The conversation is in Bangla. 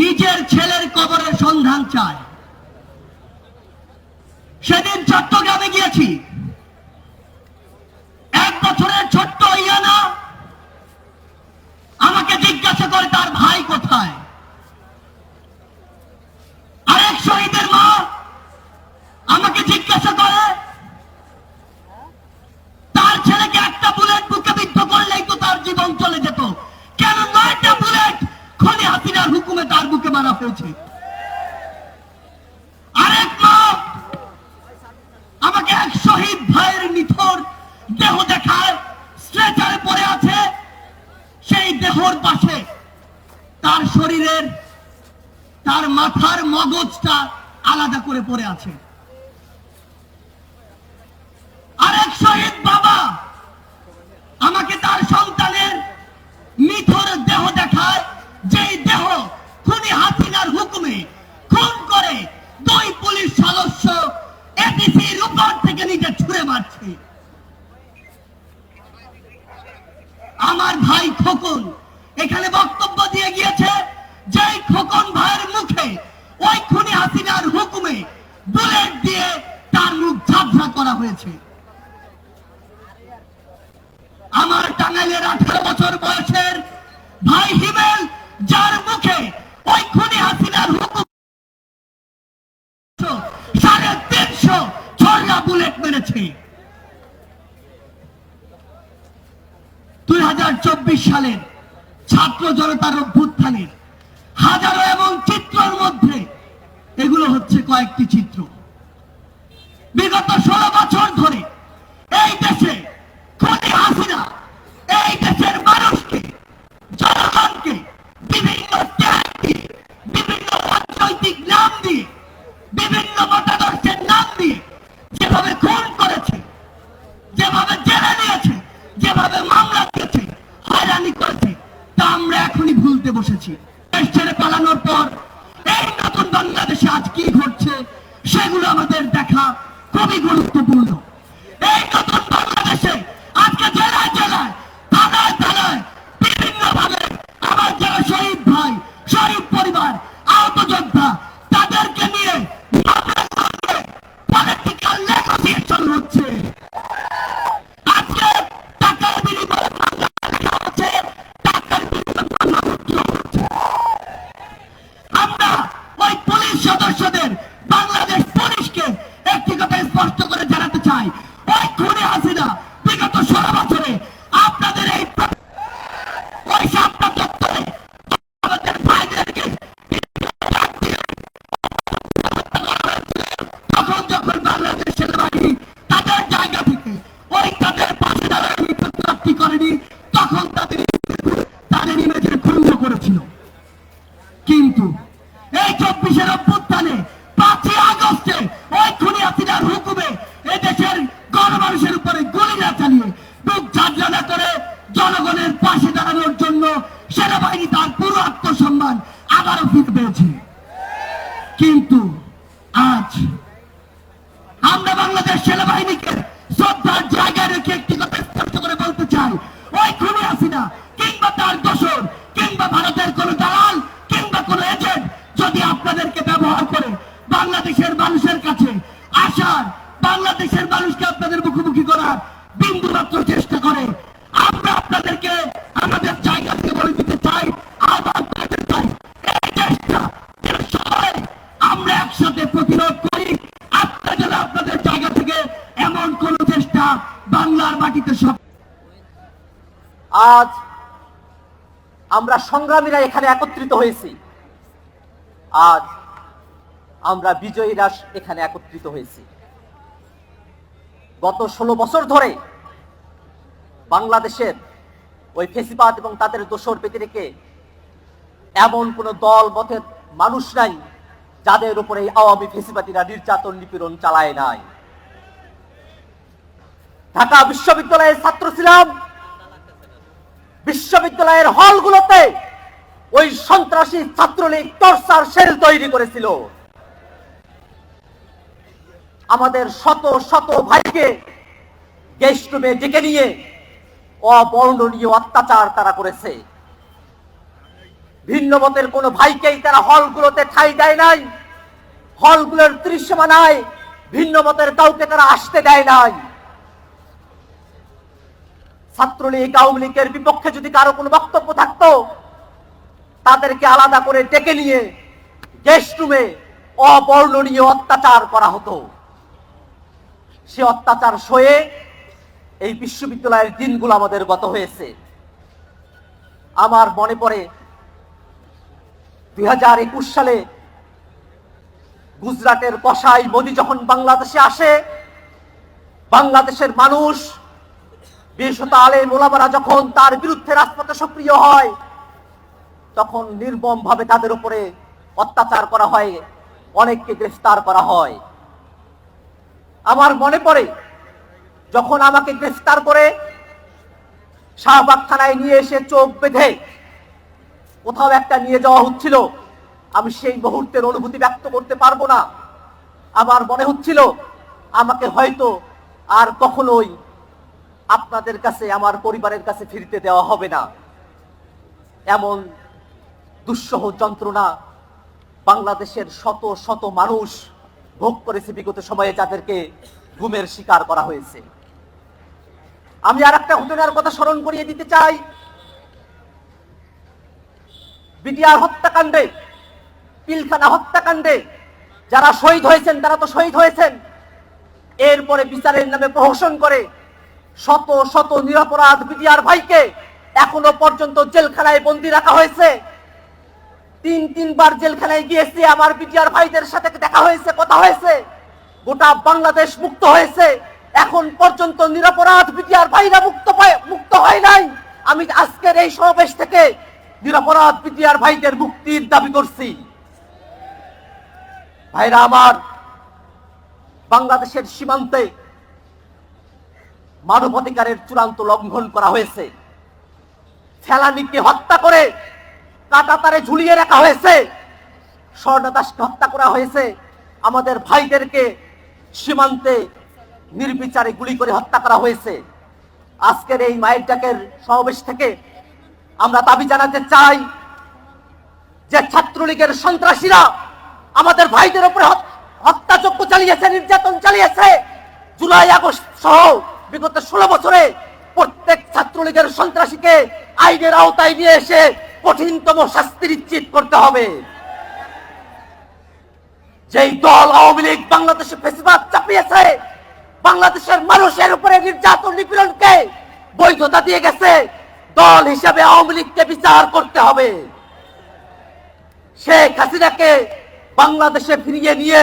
নিজের ছেলের কবরের সন্ধান চায়। সেদিন চট্টগ্রামে গিয়েছি। এক বছরের ছোট্ট ইয়ানা আমাকে জিজ্ঞাসা করে তার ভাই হয়েছে। আরেক মা আমাকে এক শহীদ ভাইয়ের নিথর দেহ দেখায় স্ট্রেচারে পড়ে আছে, সেই দেহর পাশে তার শরীরের, তার মাথার মগজটা আলাদা করে পড়ে আছে। আরেক শহীদ বাবা আমাকে তার সন্তানের নিথর দেহ দেখায় যেই দেহ খুনি হাসিনার হুকুমে খুন করে দুই পুলিশ সদস্য এটিসির উপর থেকে নিজে ছুঁড়ে মারছে আমার ভাই খোকন। এখানে বক্তব্য দিয়ে গিয়েছে যে খোকন ভাইয়ের মুখে ওই খুনি হাসিনার হুকুমে বুলেট দিয়ে তার মুখ ঝাপঝা করা হয়েছে। আমার টাঙ্গাইলের আঠারো বছর বয়সের ভাই হিমেল, যার মুখে চব্বিশ সালের ছাত্র জনতার অভ্যুত্থানের হাজারো এবং চিত্রের মধ্যে এগুলো হচ্ছে কয়েকটি চিত্র। বিগত ষোলো বছর ধরে এই দেশে খুনি হাসিনা, এই দেশের করেছে তা আমরা এখনই ভুলতে বসেছি। দেশ ছেড়ে পালানোর পর এই নতুন বাংলাদেশে আজ কি ঘটছে, সেগুলো আমাদের দেখা খুবই গুরুত্বপূর্ণ। এই নতুন বাংলাদেশে আজকে জেলায় জেলায়, থানায় থানায় বিভিন্ন ভাবে আমার যারা শহীদ ভাই, শহীদ পরিবার, আহত যোদ্ধা পুলিশ সদস্যদের বাংলাদেশ পুলিশকে একটি কথা স্পষ্ট করে জানাতে চাই ওই খুনে হাসিনা বিগত ষোলো বছরে আপনাদের এই প্র- ওই সাতটা দপ্তরে আমাদের ভাইদেরকে তখন যখন বাংলাদেশ সেনাবাহিনী তাদের জায়গা থেকে ওই তাদের পাশে দাঁড়ায় প্রাপ্তি করেনি তখন তাদের তাদের ইমেজের ক্ষুণ্ণ করেছিল কিন্তু এই চব্বিশের অভ্যুত্থানে পাঁচই আগস্টে ওই খুনি হাসিনার হুকুমে এদেশের গণমানুষের উপরে গুলি না চালিয়ে বুক ঝাঁঝরা করে জনগণের পাশে দাঁড়ানোর জন্য তার পুরো আত্মসম্মান আবারও ফিরে পেয়েছে। কিন্তু আজ আমরা বাংলাদেশ সেনাবাহিনীকে শ্রদ্ধার জায়গায় রেখে একটি কথা স্পষ্ট করে বলতে চাই। ওই খুনি হাসিনা কিংবা তার দোষর, কিংবা ভারতের কোন দালাল, কিংবা কোন এজেন্ট যদি আপনাদেরকে ব্যবহার করে বাংলাদেশের মানুষের কাছে আসার, বাংলাদেশের মানুষকে আপনাদের মুখোমুখি করার বিন্দু মাত্র আজ আমরা সংগ্রামীরা এখানে একত্রিত হয়েছি। আজ আমরা বিজয়ীরা এখানে একত্রিত হয়েছি। গত ষোলো বছর ধরে বাংলাদেশের ওই ফেসিবাদ এবং তাদের দোষর পেতে রেখে এমন কোন দল, মতের মানুষ নাই যাদের উপরে আওয়ামী ফেসিবাদীরা নির্যাতন নিপীড়ন চালায় নাই। ঢাকা বিশ্ববিদ্যালয়ের ছাত্র ছিলাম। বিশ্ববিদ্যালয়ের হলগুলোতে ওই সন্ত্রাসী ছাত্রলীগ টর্চার সেল তৈরি করেছিল। আমাদের শত শত ভাইকে গেস্ট রুমে ডেকে নিয়ে অবর্ণনীয় অত্যাচার তারা করেছে। ভিন্ন মতের কোন ভাইকেই তারা হলগুলোতে ঠাই দেয় নাই। হলগুলোর দৃশ্যমানায় ভিন্ন মতের কাউকে তারা আসতে দেয় নাই। ছাত্রলীগ, আওয়ামী লীগের বিপক্ষে যদি কারও কোনো বক্তব্য থাকতো, তাদেরকে আলাদা করে ডেকে নিয়ে গেস্ট রুমে অবর্ণনীয় অত্যাচার করা হতো। সে অত্যাচার সয়ে এই বিশ্ববিদ্যালয়ের দিনগুলো আমাদের গত হয়েছে। আমার মনে পড়ে, দুই হাজার একুশ সালে গুজরাটের কসাই মোদি যখন বাংলাদেশে আসে, বাংলাদেশের মানুষ বিশত আলে মোলামারা যখন তার বিরুদ্ধে রাজপথে সক্রিয় হয়, তখন নির্মম ভাবে তাদের উপরে অত্যাচার করা হয়, অনেককে গ্রেফতার করা হয়। আমার মনে পড়ে, যখন আমাকে গ্রেফতার করে শাহবাগ থানায় নিয়ে এসে চোখ বেঁধে কোথাও একটা নিয়ে যাওয়া হচ্ছিল, আমি সেই মুহূর্তের অনুভূতি ব্যক্ত করতে পারব না। আমার মনে হচ্ছিল, আমাকে হয়তো আর কখনোই আপনাদের কাছে, আমার পরিবারের কাছে ফিরতে দেওয়া হবে না। এমন দুঃসহ যন্ত্রণা বাংলাদেশের শত শত মানুষ ভোগ করেছে বিগত সময়ে, যাদেরকে গুমের শিকার করা হয়েছে। আমি আর একটা ঘটনার কথা স্মরণ করিয়ে দিতে চাই। বিটিআর হত্যাকাণ্ডে, পিলখানা হত্যাকাণ্ডে যারা শহীদ হয়েছেন, তারা তো শহীদ হয়েছেন। এরপরে বিচারের নামে প্রহসন করে শত শত নিরপরাধ বিটিআর ভাইকে এখনও পর্যন্ত জেলখানায় বন্দি রাখা হয়েছে। তিন, তিনবার জেলখানায় গিয়েছি, আমার বিটিআর ভাইদের সাথে দেখা হয়েছে, কথা হয়েছে। গোটা বাংলাদেশ মুক্ত হয়েছে। এখন পর্যন্ত নিরপরাধ বিটিআর ভাইরা মুক্ত মুক্ত হয় নাই। আমি আজকের এই সমাবেশ থেকে নিরপরাধ বিটিআর ভাইদের মুক্তির দাবি করছি। ভাইরা আমার বাংলাদেশের সীমান্তে মানবাধিকারের চূড়ান্ত লঙ্ঘন করা হয়েছে। ফেলানিকে হত্যা করে কাটাতারে ঝুলিয়ে রাখা হয়েছে। স্বর্ণদাসকে হত্যা করা হয়েছে। আমাদের ভাইদেরকে সীমান্তে নির্বিচারে গুলি করে হত্যা করা হয়েছে। আজকের এই মায়ের ডাকের সমাবেশ থেকে আমরা দাবি জানাতে চাই যে ছাত্রলীগের সন্ত্রাসীরা আমাদের ভাইদের উপরে হত- হত্যাযজ্ঞ চালিয়েছে, নির্যাতন চালিয়েছে। জুলাই আগস্ট সহ বিগত ষোলো বছরে প্রত্যেক ছাত্রলীগের সন্ত্রাসীকে আইনের আওতায় নিয়ে এসে কঠিনতম শাস্তি নিশ্চিত করতে হবে। যেই দল আওয়ামী লীগ বাংলাদেশে ফেসিবাদ চাপিয়েছে, বাংলাদেশের মানুষের উপরে নির্যাতন নিপীড়নকে বৈধতা দিয়ে গেছে, দল হিসেবে আওয়ামী লীগকে বিচার করতে হবে। শেখ হাসিনাকে বাংলাদেশে ফিরিয়ে নিয়ে